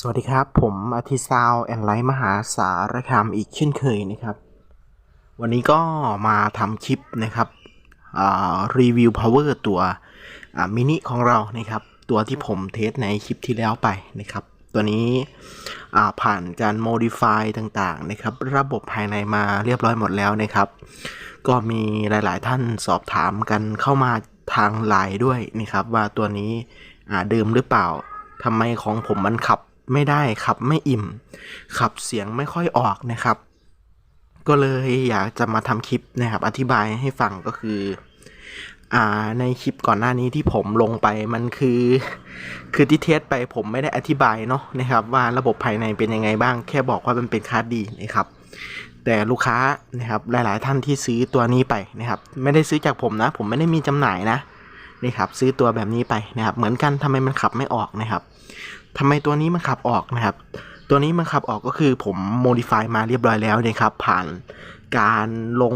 สวัสดีครับ ผมอาทิซาวแอนไลท์มหาสารคามอีกเช่นเคยนะครับ วันนี้ก็มาทำคลิปนะครับรีวิว power ตัวมินิของเรานะครับ ตัวที่ผมเทสในคลิปที่แล้วไปนะครับ ตัวนี้ผ่านการ modify ต่างๆนะครับ ระบบภายในมาเรียบร้อยหมดแล้วนะครับ ก็มีหลายๆท่านสอบถามกันเข้ามาทางไลน์ด้วยนะครับ ว่าตัวนี้อ่าเดิมหรือเปล่าทำไมของผมมันขับ ไม่ได้ขับไม่อิ่ม ขับเสียงไม่ค่อยออกนะครับ ก็เลยอยากจะมาทำคลิปนะครับ อธิบายให้ฟังก็คืออ่าในคลิปก่อนหน้านี้ที่ผมลงไปมันคือ คือที่เทสไปผมไม่ได้อธิบายเนาะนะครับ ว่าระบบภายในเป็นยังไงบ้าง แค่บอกว่ามันเป็นคาร์ดดีนะครับ แต่ลูกค้านะครับหลาย ๆ ท่านที่ซื้อตัวนี้ไปนะครับ ไม่ได้ซื้อจากผมนะ ผมไม่ได้มีจำหน่ายนะนี่ครับซื้อตัวแบบนี้ไปนะครับ เหมือนกันทำไมมันขับไม่ออกนะครับ ทำไมตัวนี้มันขับออกนะครับ ตัวนี้มันขับออกก็คือผมโมดิฟายมาเรียบร้อยแล้วนะครับ ผ่านการลง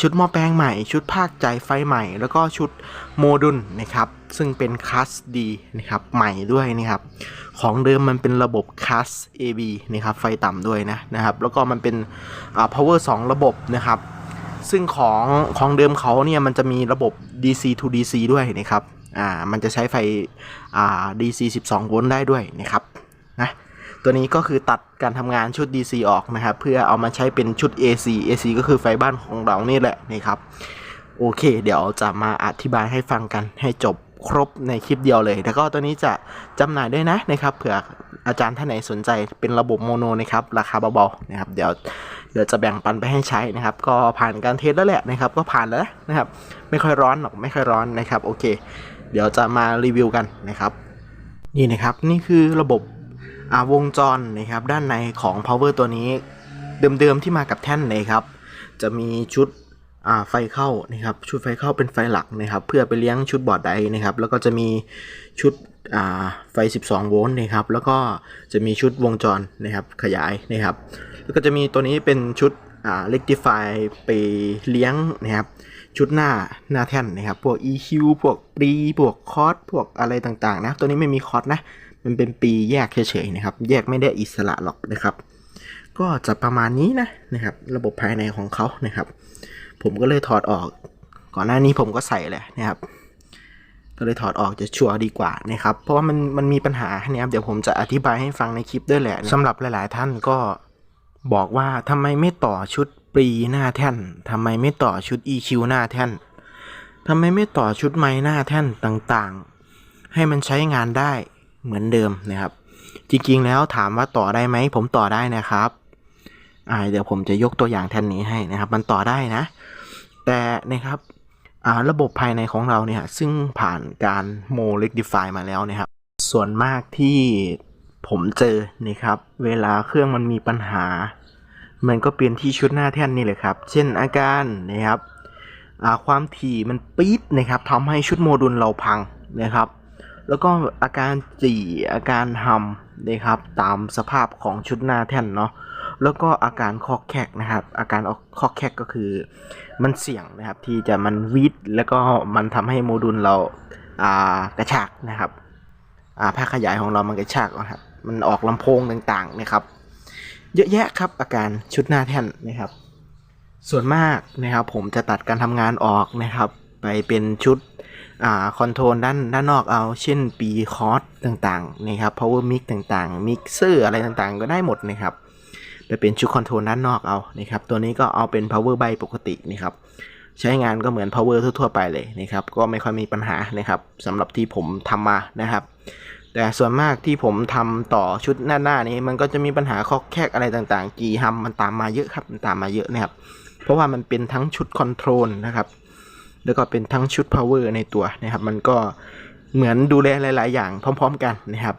ชุดหม้อแปลงใหม่ ชุดภาคใจไฟใหม่ แล้วก็ชุดโมดูลนะครับ ซึ่งเป็นคลัสดีนะครับ ใหม่ด้วยนะครับ ของเดิมมันเป็นระบบคลัส AB นะครับ ไฟต่ำด้วยนะนะครับ แล้วก็มันเป็น power 2 ระบบนะครับ ซึ่งของของเดิมเขาเนี่ยมันจะมีระบบ DC to DC ด้วยนะครับ อ่ามันจะใช้ไฟอ่า DC 12 โวลต์ได้ด้วยนะครับนะตัวนี้ก็คือตัดการทำงานชุด DC ออกนะครับ เพื่อเอามาใช้เป็นชุด AC AC ก็คือไฟบ้านของเรานี่แหละนะครับโอเค เดี๋ยวจะมาอธิบายให้ฟังกันให้จบครบในคลิปเดียวเลย แล้วก็ตัวนี้จะจำหน่ายด้วยนะนะครับเผื่ออาจารย์ท่านไหนสนใจเป็นระบบโมโนนะครับ ราคาเบาๆนะครับ เดี๋ยว เดี๋ยวจะแบ่งปันไปให้ใช้นะครับ ก็ผ่านการเทสแล้วแหละนะครับ ก็ผ่านแล้วนะครับ ไม่ค่อยร้อนหรอกไม่ค่อยร้อนนะครับโอเค เดี๋ยวจะมารีวิวกันนะครับ นี่นะครับนี่คือระบบวงจรนะครับ ด้านในของ power ตัวนี้ เดิมๆที่มากับแท่นเลยครับ จะมีชุดไฟเข้านะครับ ชุดไฟเข้าเป็นไฟหลักนะครับ เพื่อไปเลี้ยงชุดบอร์ดไดนะครับ แล้วก็จะมีชุด ไฟ 12 โวลต์นะครับ แล้วก็จะมีชุดวงจรนะครับขยายนะครับ แล้วก็จะมีตัวนี้เป็นชุดเล็กติฟายไปเลี้ยงนะครับ ชุดหน้าหน้าแท่นนะครับ พวก EQ พวกปรีพวกคอร์สพวกอะไรต่างๆนะ ตัวนี้ไม่มีคอร์สนะ มันเป็นปีแยกเฉยๆนะครับ แยกไม่ได้อิสระหรอกนะครับ ก็จะประมาณนี้นะนะครับ ระบบภายในของเขานะครับ ผมก็เลยถอดออก ก่อนหน้านี้ผมก็ใส่แหละนะครับ ก็เลยถอดออกจะชัวร์ดีกว่านะครับเพราะว่ามันมันมีปัญหาเนี่ยครับเดี๋ยวผมจะอธิบายให้ฟังในคลิปด้วยแหละสำหรับหลาย ๆ ท่านก็บอกว่าทำไมไม่ต่อชุดปรีหน้าแท่นทำไมไม่ต่อชุด EQ หน้าแท่นทำไมไม่ต่อชุดไม้หน้าแท่นต่างๆ ให้มันใช้งานได้เหมือนเดิมนะครับ จริง ๆ แล้วถามว่าต่อได้ไหมผมต่อได้นะครับอ่าเดี๋ยวผมจะยกตัวอย่างแท่นนี้ให้นะครับ มันต่อได้นะ แต่นะครับ ระบบภายในของเราเนี่ยซึ่งผ่านการโมเลกดิฟายมาแล้วนะครับ ส่วนมากที่ผมเจอนะครับ เวลาเครื่องมันมีปัญหา มันก็เปลี่ยนที่ชุดหน้าแท่นนี่แหละครับ เช่นอาการนะครับความถี่มันปี๊ดนะครับทำให้ชุดโมดูลเราพังนะครับ แล้วก็อาการจี่อาการหำนะครับ ตามสภาพของชุดหน้าแท่นเนาะ แล้วก็อาการคอกแคกนะครับ อาการคอกแคกก็คือ มันเสี่ยงนะครับที่จะมันวิดแล้วก็มันทำให้โมดูลเรากระชากนะครับผ้าขยายของเรามันกระชากนะครับ มันออกลำโพงต่างๆนะครับ เยอะแยะครับอาการชุดหน้าแท่นนะครับ ส่วนมากนะครับผมจะตัดการทำงานออกนะครับ ไปเป็นชุดอคอนโทรลด้านด้านนอกเอา เช่นปีคอร์สต่างๆนะครับ power mix ต่างๆมิกเซอร์อะไรต่างๆ ก็ได้หมดนะครับ ไปเป็นชุดคอนโทรลด้านนอกเอานะครับตัวนี้ก็เอาเป็น power by ปกตินะครับใช้งานก็เหมือน power ทั่วๆไปเลยนะครับก็ไม่ค่อยมีปัญหานะครับสำหรับที่ผมทำมานะครับ แต่ส่วนมากที่ผมทำต่อชุดหน้าๆนี้ มันก็จะมีปัญหาคอแคกอะไรต่างๆ กีฮัมมันตามมาเยอะครับมันตามมาเยอะนะครับเพราะว่ามันเป็นทั้งชุดคอนโทรลนะครับแล้วก็เป็นทั้งชุด power ในตัวนะครับ มันก็เหมือนดูแลหลาย ๆ อย่างพร้อม ๆ กันนะครับ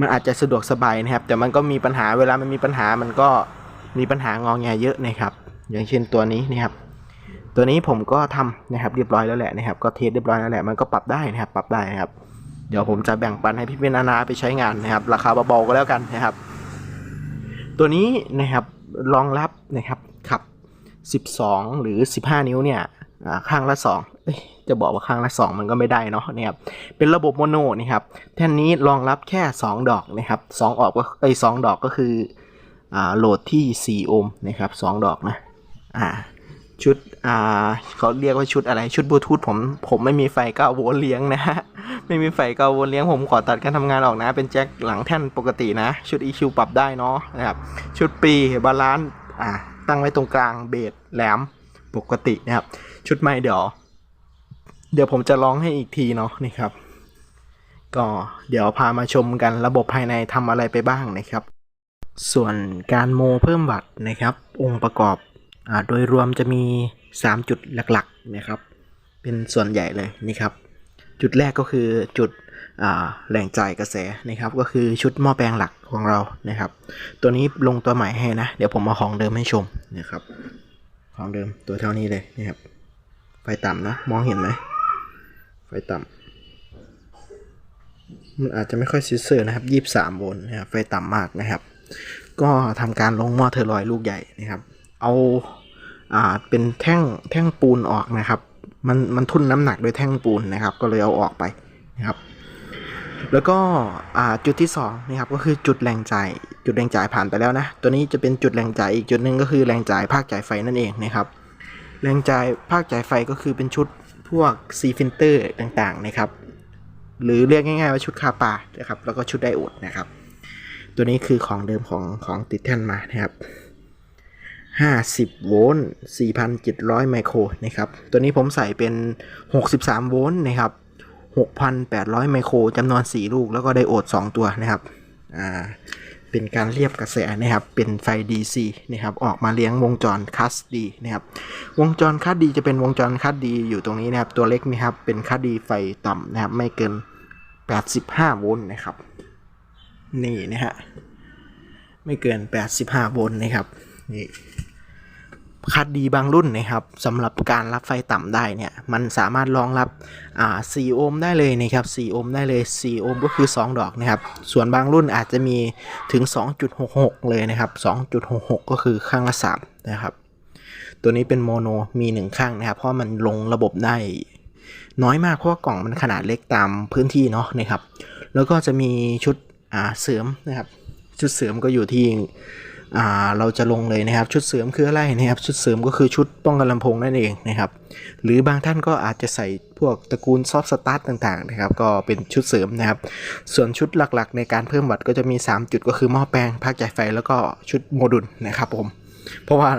มันอาจจะสะดวกสบายนะครับ แต่มันก็มีปัญหาเวลามันมีปัญหามันก็มีปัญหางองแงเยอะนะครับ อย่างเช่นตัวนี้นะครับ ตัวนี้ผมก็ทำนะครับเรียบร้อยแล้วแหละนะครับ ก็เทสเรียบร้อยแล้วแหละมันก็ปรับได้นะครับ ปรับได้นะครับ เดี๋ยวผมจะแบ่งปันให้พี่เป็นนานาไปใช้งานนะครับ ราคาเบาๆก็แล้วกันนะครับ ตัวนี้นะครับรองรับนะครับขับ 12 หรือ 15 นิ้วเนี่ย ข้างละสองจะบอกว่าข้างละสองมันก็ไม่ได้เนาะนะครับเป็นระบบโมโนนะครับแท่นนี้รองรับแค่ 2 ดอกนะครับสองออกก็ไอ้สองดอกก็คืออ่าโหลดที่ 4 โอห์มนะครับสองดอกนะอ่าชุดอ่าเขาเรียกว่าชุดอะไรชุดบลูทูธผมผมไม่มีไฟ9โวลเลี้ยงนะฮะไม่มีไฟ9โวลเลี้ยงผมขอตัดการทำงานออกนะ เป็นแจ็คหลังแท่นปกตินะ ชุด EQ ปรับได้เนาะนะครับชุดปีบาลานซ์อ่าตั้งไว้ตรงกลางเบสแหลม ปกตินะครับ ชุดใหม่เดี๋ยว เดี๋ยวผมจะร้องให้อีกทีเนาะนี่ครับ ก็เดี๋ยวพามาชมกันระบบภายในทำอะไรไปบ้างนะครับ ส่วนการโมเพิ่มวัตนะครับ องค์ประกอบอโดยรวมจะมี 3 จุดหลักๆนะครับ เป็นส่วนใหญ่เลยนี่ครับ จุดแรกก็คือจุดแหล่งจ่ายกระแสนะครับ ก็คือชุดหม้อแปลงหลักของเรานะครับ ตัวนี้ลงตัวใหม่ให้นะ เดี๋ยวผมเอาของเดิมให้ชมนะครับ ของเดิมตัวเท่านี้เลยนะครับ ไฟต่ำนะมองเห็นไหมไฟต่ำมันอาจจะไม่ค่อยซิเซอร์นะครับยี่สามโวลต์นะครับไฟต่ำมากนะครับ ก็ทำการลงหม้อเทอร์ลอยลูกใหญ่นะครับ เอาอ่าเป็นแท่งแท่งปูนออกนะครับ มันมันทุ่นน้ำหนักโดยแท่งปูนนะครับ ก็เลยเอาออกไปนะครับแล้วก็จุดที่สองนะครับก็คือจุดแรงจ่าย จุดแรงจ่ายผ่านไปแล้วนะ ตัวนี้จะเป็นจุดแรงจ่ายอีกจุดหนึ่งก็คือแรงจ่ายภาคจ่ายไฟนั่นเองนะครับ แรงจ่ายภาคจ่ายไฟก็คือเป็นชุดพวกซีฟิลเตอร์ต่างๆนะครับ หรือเรียกง่ายๆว่าชุดคาปานะครับ แล้วก็ชุดไดโอดนะครับ ตัวนี้คือของเดิมของของติดแท่นมานะครับ50 โวลต์ 4,700 ไมโครนะครับ ตัวนี้ผมใส่เป็น 63 โวลต์นะครับ 6,800 ไมโครจำนวน 4 ลูก แล้วก็ไดโอด 2 ตัวนะครับ อ่า เป็นการเรียบกระแสนะครับ เป็นไฟ DC นะครับ ออกมาเลี้ยงวงจรคัสดีนะครับ วงจรคัสดีจะเป็นวงจรคัสดีอยู่ตรงนี้นะครับ ตัวเล็กนะครับ เป็นคัสดีไฟต่ำนะครับ ไม่เกิน 85 โวลต์นะครับ นี่นะฮะ ไม่เกิน 85 โวลต์นะครับ นี่ คัดดีบางรุ่นนะครับสำหรับการรับไฟต่ำได้เนี่ยมันสามารถรองรับอ่า4โอห์มได้เลยนะครับ4โอห์มได้เลย4โอห์มก็คือ 2 ดอกนะครับส่วนบางรุ่นอาจจะมีถึง 2.66 เลยนะครับ 2.66 ก็คือข้างละ3นะครับตัวนี้เป็นโมโนมี1ข้างนะครับเพราะมันลงระบบได้น้อยมากเพราะกล่องมันขนาดเล็กตามพื้นที่เนาะนะครับ แล้วก็จะมีชุดเสริมนะครับ ชุดเสริมก็อยู่ที่ อ่าเราจะลงเลยนะครับชุดเสริมคืออะไรนะครับชุดเสริมก็คือชุดป้องกันลำโพงนั่นเองนะครับหรือบางท่านก็อาจจะใส่พวกตระกูลซอฟต์สตาร์ทต่างๆนะครับก็เป็นชุดเสริมนะครับส่วนชุดหลักๆ ในการเพิ่มวัตต์ก็จะมี 3 จุดก็คือหม้อแปลงภาคจ่ายไฟแล้วก็ชุดโมดูลนะครับผมเพราะว่า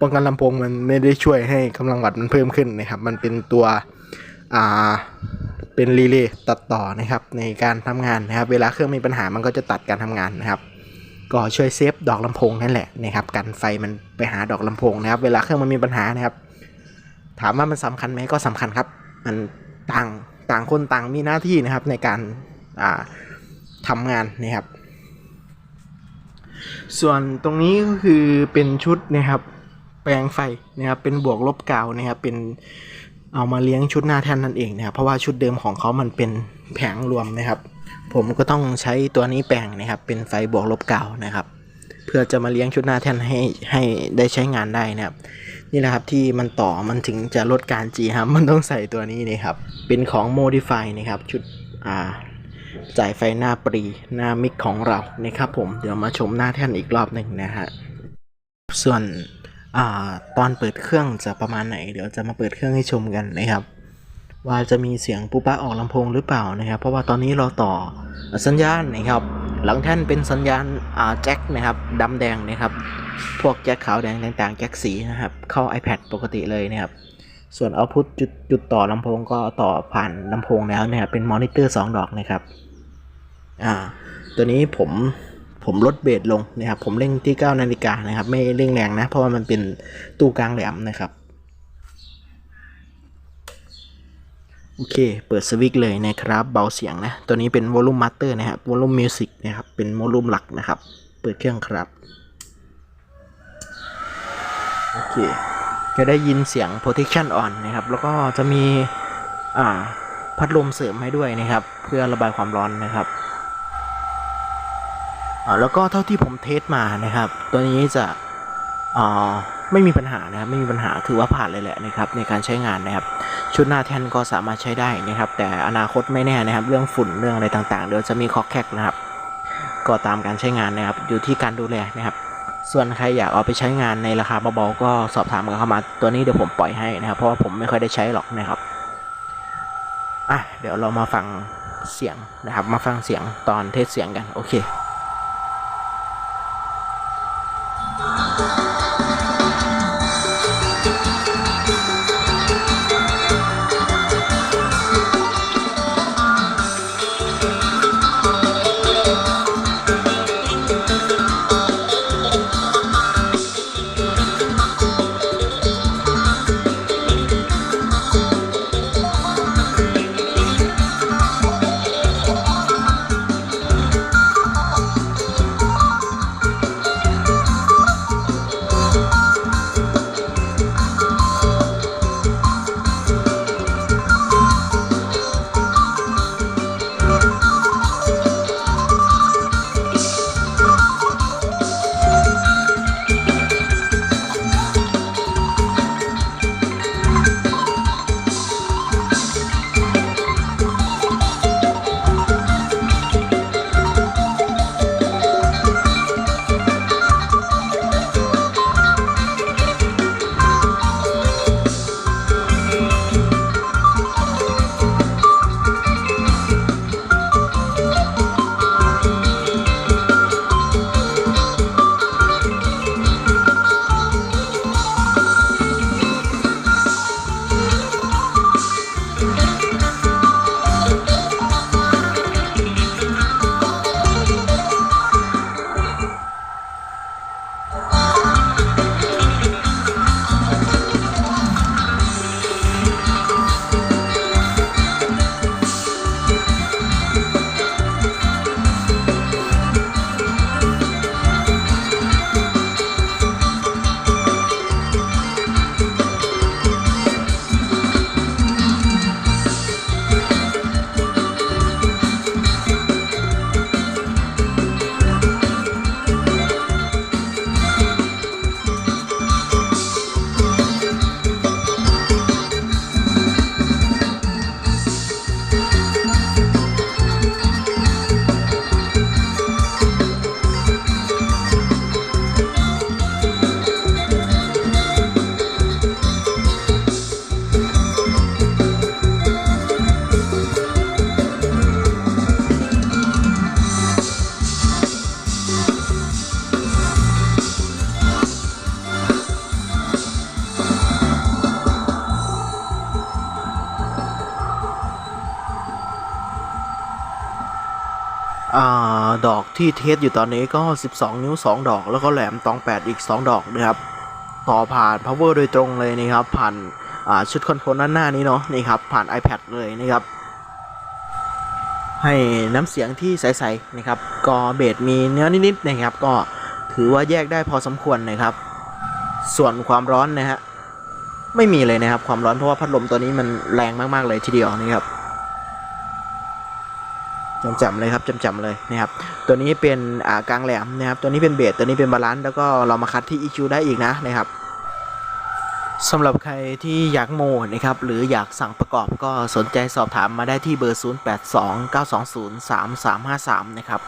ป้องกันลำโพงมันไม่ได้ช่วยให้กำลังวัตต์มันเพิ่มขึ้นนะครับมันเป็นตัวอ่าเป็นรีเลย์ตัดต่อนะครับในการทำงานนะครับ เวลาเครื่องมีปัญหามันก็จะตัดการทำงานนะครับ ก็ช่วยเซฟดอกลำโพงนั่นแหละนะครับกันไฟมันไปหาดอกลำโพงนะครับ เวลาเครื่องมันมีปัญหานะครับ ถามว่ามันสำคัญไหมก็สำคัญครับ มันต่างต่างคนต่างมีหน้าที่นะครับในการาทำงานนะครับ ส่วนตรงนี้ก็คือเป็นชุดนะครับ แปลงไฟนะครับเป็นบวกลบกาวนะครับเป็นเอามาเลี้ยงชุดหน้าแท่นนั่นเองนะครับเพราะว่าชุดเดิมของเขามันเป็นแผงรวมนะครับ ผมก็ต้องใช้ตัวนี้แปลงนะครับ เป็นไฟบวกลบเก่านะครับ เพื่อจะมาเลี้ยงชุดหน้าแท่นให้ให้ได้ใช้งานได้นะครับ นี่แหละครับที่มันต่อมันถึงจะลดการจีครับมันต้องใส่ตัวนี้นะครับ เป็นของ Modify นะครับ ชุดอ่าจ่ายไฟหน้าปรีหน้ามิกของเรานะครับผมเดี๋ยวมาชมหน้าแท่นอีกรอบหนึ่งนะฮะส่วนอตอนเปิดเครื่องจะประมาณไหน เดี๋ยวจะมาเปิดเครื่องให้ชมกันนะครับ ว่าจะมีเสียงปุ๊ปะออกลำโพงหรือเปล่านะครับ เพราะว่าตอนนี้เราต่อสัญญาณนะครับ หลังแท่นเป็นสัญญาณอ่าแจ็คนะครับดำแดงนะครับ พวกแจ็คขาวแดงต่างๆ แจ็คสีนะครับ เข้า iPad ปกติเลยนะครับ ส่วนเอาพุทจุดจุดต่อลำโพงก็ต่อผ่านลำโพงแล้วนะครับ เป็นมอนิเตอร์ 2 ดอกนะครับ อ่า ตัวนี้ผมผมลดเบสลงนะครับ ผมเร่งที่ 9 นาฬิกานะครับ ไม่เร่งแรงนะ เพราะว่ามันเป็นตู้กลางแหลมนะครับ โอเค เปิดสวิตช์เลยนะครับ เบาเสียงนะ ตัวนี้เป็นวอลลุ่มมาสเตอร์นะครับ วอลลุ่มมิวสิกนะครับ เป็นวอลลุ่มหลักนะครับ เปิดเครื่องครับ โอเค จะได้ยินเสียง protection on นะครับ แล้วก็จะมี อ่า พัดลมเสริมให้ด้วยนะครับ เพื่อระบายความร้อนนะครับอ่าแล้วก็เท่าที่ผมเทสมานะครับ ตัวนี้จะอ่าไม่มีปัญหานะครับ ไม่มีปัญหา ถือว่าผ่านเลยแหละนะครับ ในการใช้งานนะครับ ชุดหน้าแทนก็สามารถใช้ได้นะครับ แต่อนาคตไม่แน่นะครับ เรื่องฝุ่นเรื่องอะไรต่างๆ เดี๋ยวจะมีคอกแคกนะครับ ก็ตามการใช้งานนะครับ อยู่ที่การดูแลนะครับ ส่วนใครอยากเอาไปใช้งานในราคาเบาๆก็สอบถามกันเข้ามาตัวนี้เดี๋ยวผมปล่อยให้นะครับ เพราะว่าผมไม่ค่อยได้ใช้หรอกนะครับอะเดี๋ยวเรามาฟังเสียงนะครับ มาฟังเสียงตอนเทสเสียงกันโอเค ดอกที่เทสอยู่ตอนนี้ก็ 12 นิ้ว 2 ดอก แล้วก็แหลมตอง 8 อีก 2 ดอกนะครับ ต่อผ่าน power โดยตรงเลยนะครับ ผ่านาชุดคอนโทรลด้านหน้านี้เนาะนี่ครับ ผ่าน iPad เลยนะครับ ให้น้ำเสียงที่ใสๆนะครับ ก็เบสมีเนื้อนิดๆนะครับ ก็ถือว่าแยกได้พอสมควรนะครับ ส่วนความร้อนนะฮะไม่มีเลยนะครับ ความร้อนเพราะว่าพัดลมตัวนี้มันแรงมากๆเลยทีเดียวนะครับ จำๆเลยครับจำๆเลยนะครับตัวนี้เป็นอ่ากลางแหลมนะครับตัวนี้เป็นเบสตัวนี้เป็นบาลานซ์แล้วก็เรามาคัดที่ EQ ได้อีกนะนะครับสำหรับใครที่อยากโมนะครับหรืออยากสั่งประกอบก็สนใจสอบถามมาได้ที่เบอร์ 0829203353 นะครับ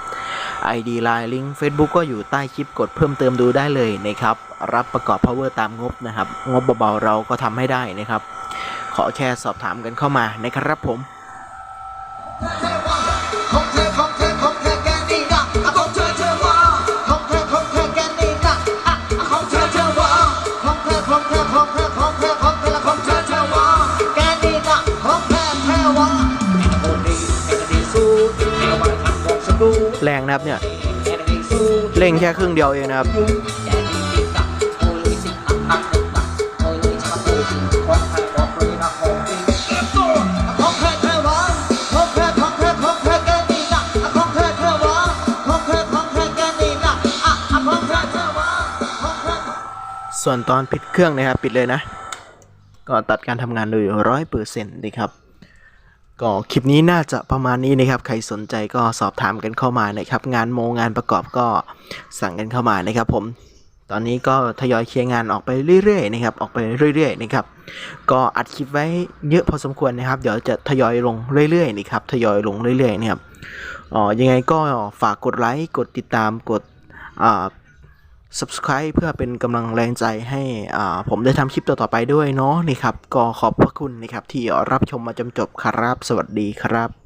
ID Line Link Facebook ก็อยู่ใต้คลิปกดเพิ่มเติมดูได้เลยนะครับ รับประกอบ power ตามงบนะครับ งบเบาๆเราก็ทำให้ได้นะครับ ขอแค่สอบถามกันเข้ามานะครับผม องเธอแกนี่นะอะอะของเธอเอว่าของเธอส่วนตอนปิดเครื่องนะครับปิดเลยนะ ก็ตัดการทำงานโดยร้อยเปอร์เซ็นต์นะครับ ก็คลิปนี้น่าจะประมาณนี้นะครับ ใครสนใจก็สอบถามกันเข้ามานะครับ งานโมงานประกอบก็สั่งกันเข้ามานะครับ ผม ตอนนี้ก็ทยอยเคลียร์งานออกไปเรื่อยๆนะครับ ออกไปเรื่อยๆนะครับ ก็อัดคลิปไว้เยอะพอสมควรนะครับ เดี๋ยวจะทยอยลงเรื่อยๆนะครับ ทยอยลงเรื่อยๆนะครับ อ๋อ ยังไงก็ฝากกดไลค์ กดติดตาม กดอ่า subscribe เพื่อเป็นกำลังแรงใจให้ผมได้ทำคลิปต่อๆไปด้วยเนาะนี่ครับ ก็ขอบพระคุณนะครับที่รับชมมาจนจบครับ สวัสดีครับ